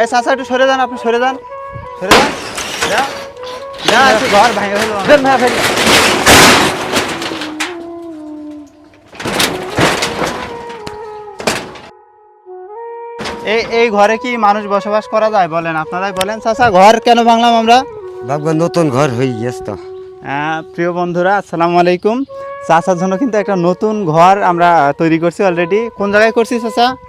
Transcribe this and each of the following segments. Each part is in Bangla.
এই চাচা একটু সরে যান আপনি সরে যান। সরে যান। যা। যা একটু ঘর ভেঙে ফেলব ফেল ভাই এই এই ঘরে কি মানুষ বসবাস করা যায় বলেন? আপনারাই বলেন। চাচা ঘর কেন ভাঙলাম আমরা? নতুন ঘর হয়ে গেছে তো। হ্যাঁ, প্রিয় বন্ধুরা আসসালামু আলাইকুম। চাচার জন্য কিন্তু একটা নতুন ঘর আমরা তৈরি করছি অলরেডি কোন জায়গায় করছি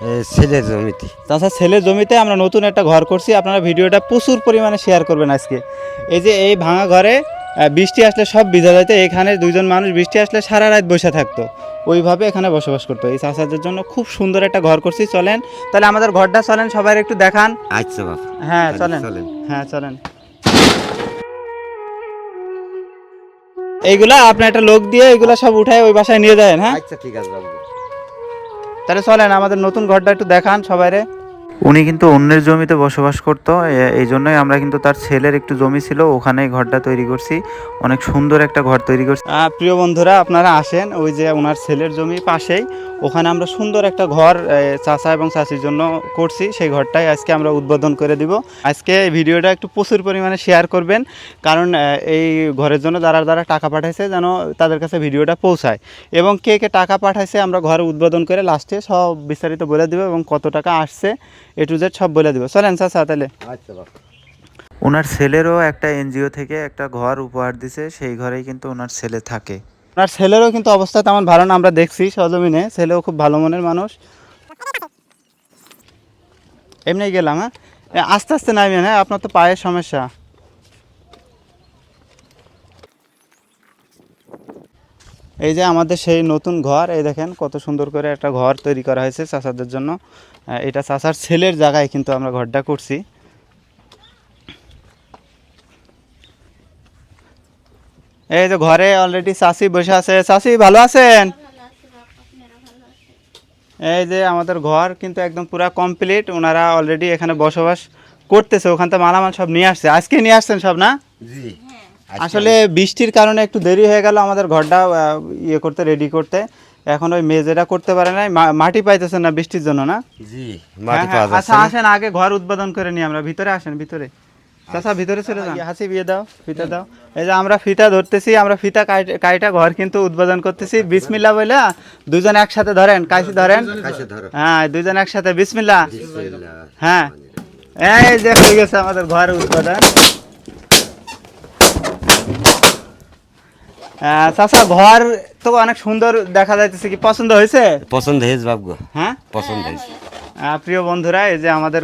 এই ছেলের জমিতে। চাচা ছেলের জমিতে আমরা নতুন একটা ঘর করছি। আপনারা ভিডিওটা প্রচুর পরিমাণে শেয়ার করবেন আজকে। এই যে এই ভাঙা ঘরে বৃষ্টি আসলে সব ভিজা যাইতো। এখানে দুইজন মানুষ বৃষ্টি আসলে সারা রাত বসে থাকতো। ওইভাবে এখানে বসবাস করতো। এই চাচাদের জন্য খুব সুন্দর একটা ঘর করছি। চলেন তাহলে আমাদের ঘরটা চলেন সবাই একটু দেখান। আচ্ছা হ্যাঁ চলেন। চলেন। হ্যাঁ চলেন। এইগুলা আপনার একটা লোক দিয়ে এইগুলা সব উঠায় ওই বাসায় নিয়ে যায় হ্যাঁ? আচ্ছা ঠিক আছে তাহলে চলেন, আমাদের নতুন ঘরটা একটু দেখান সবাইরে। উনি কিন্তু অন্যের জমিতে বসবাস করতো এই জন্যই আমরা কিন্তু তার ছেলের একটু জমি ছিল, ওখানেই ঘরটা তৈরি করছি। অনেক সুন্দর একটা ঘর তৈরি করছি। প্রিয় বন্ধুরা, আপনারা আসেন, ওই যে ওনার ছেলের জমি পাশেই। ওখানে আমরা সুন্দর একটা ঘর চাচা এবং চাচির জন্য করছি, সেই ঘরটাই আজকে আমরা উদ্বোধন করে দিব। আজকে ভিডিওটা একটু প্রচুর পরিমাণে শেয়ার করবেন, কারণ এই ঘরের জন্য যারা যারা টাকা পাঠাইছে যেন তাদের কাছে ভিডিওটা পৌঁছায়। এবং কে কে টাকা পাঠাইছে আমরা ঘর উদ্বোধন করে লাস্টে সব বিস্তারিত বলে দেবো এবং কত টাকা আসছে। এ টু জেড সব বলে দিব। চলেন চাচা তাহলে। আচ্ছা ওনার ছেলেরও একটা এনজিও থেকে একটা ঘর উপহার দিছে সেই ঘরেই কিন্তু ওনার ছেলে থাকে। ওনার ছেলেরও কিন্তু অবস্থা তেমন ভালো না আমরা দেখছি সজমিনে ছেলেও খুব ভালো মনের মানুষ। এমনি গেলাম হ্যাঁ? আস্তে আস্তে নামিয়ে হ্যাঁ? আপনার তো পায়ের সমস্যা। এই যে আমাদের সেই নতুন ঘর, এই দেখেন কত সুন্দর করে একটা ঘর তৈরি করা হয়েছে চাচাদের জন্য। এটা চাচার ছেলের জায়গায় কিন্তু আমরা ঘরটা করছি। এই যে ঘরে অলরেডি চাষি বসে আছে। চাষি ভালো আছেন? এই যে আমাদের ঘর কিন্তু একদম পুরা কমপ্লিট ওনারা অলরেডি এখানে বসবাস করতেছে। ওখান থেকে মালামাল সব নিয়ে আসছে। আজকে নিয়ে আসছেন সব, না? জি। আসলে বৃষ্টির কারণে একটু দেরি হয়ে গেল আমাদের ঘরটা ইয়ে করতে রেডি করতে। এখন ওই মেজেরা করতে পারে নাই। মাটি পাইতেছেন না বৃষ্টির জন্য না? জি হ্যাঁ, মাটি হ্যাঁ, পাওয়া যাচ্ছে আচ্ছা আসেন আগে ঘর উদ্বোধন করে নি আমরা। ভিতরে আসেন ভিতরে। চাচা ভিতরে চলে যান। হাসি বিয়ে দাও। ফিতা দাও। এই যে আমরা ফিতা ধরতেছি আমরা ফিতা কাইটা ঘর কিন্তু উদ্বোধন করতেছি। বিসমিল্লা বলে দুজন একসাথে ধরেন। কাইসি ধরেন? হ্যাঁ দুজন একসাথে। বিসমিল্লা বিসমিল্লাহ। হ্যাঁ। এই যে হয়ে গেছে আমাদের ঘর উদ্বোধন। চাচা ঘর তো অনেক সুন্দর দেখা যাইতেছে কি পছন্দ হয়েছে? পছন্দ হয়েছে বাবু হ্যাঁ? পছন্দ হয়েছে। প্রিয় বন্ধুরা এই যে আমাদের